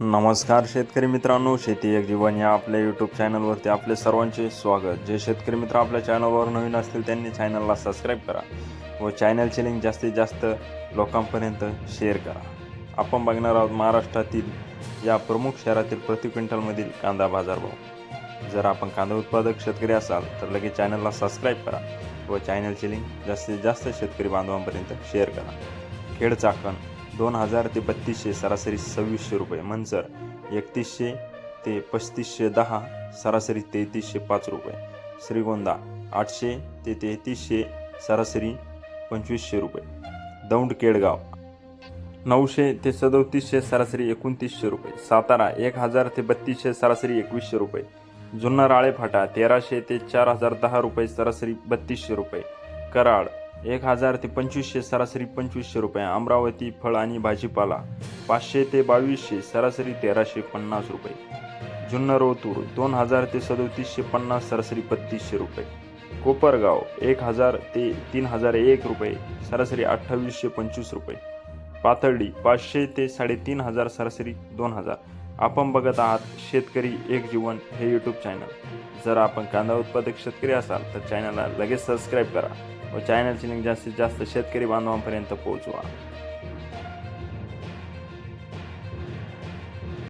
नमस्कार शेतकरी मित्रांनो शेती एक जीवन या आपल्या यूट्यूब चॅनलवरती आपले सर्वांचे स्वागत. जे शेतकरी मित्र आपल्या चॅनलवर नवीन असतील त्यांनी चॅनलला सबस्क्राईब करा व चॅनलची लिंक जास्तीत जास्त लोकांपर्यंत शेअर करा. आपण बघणार आहोत महाराष्ट्रातील या प्रमुख शहरातील प्रति क्विंटलमधील कांदा बाजारभाव जर आपण कांदा उत्पादक शेतकरी असाल तर लगेच चॅनलला सबस्क्राईब करा व चॅनलची लिंक जास्तीत जास्त शेतकरी बांधवांपर्यंत शेअर करा. खेड चाकण दोन हजार ते बत्तीसशे सरासरी सव्वीसशे रुपये. मंजर एकतीसशे ते पस्तीसशे दहा सरासरी तेहतीसशे पाच रुपये. श्रीगोंदा आठशे ते तेहतीसशे सरासरी पंचवीसशे रुपये. दौंड केडगाव नऊशे ते सदोतीसशे सरासरी एकोणतीसशे रुपये. सातारा एक हजार ते बत्तीसशे सरासरी एकवीसशे रुपये. जुन्नर आळेफाटा तेराशे ते चार हजार दहा रुपये सरासरी बत्तीसशे रुपये. कराड एक हजार ते पंचवीसशे सरासरी पंचवीसशे रुपये. अमरावती फळ आणि भाजीपाला पाचशे ते बावीसशे सरासरी तेराशे पन्नास रुपये. जुन्नर ओतूर दोन हजार ते सदोतीसशे पन्नास सरासरी बत्तीसशे रुपये. कोपरगाव एक हजार ते तीन हजार एक रुपये सरासरी अठ्ठावीसशे पंचवीस रुपये. पाथर्डी पाचशे ते साडेतीन हजार सरासरी दोन हजार. आपण बघत आहात शेतकरी एक जीवन हे यूट्यूब चॅनल जर आपण कांदा उत्पादक शेतकरी असाल तर चॅनलला लगेच सबस्क्राईब करा व चॅनलची लिंक जास्तीत जास्त शेतकरी बांधवांपर्यंत पोहोचवा.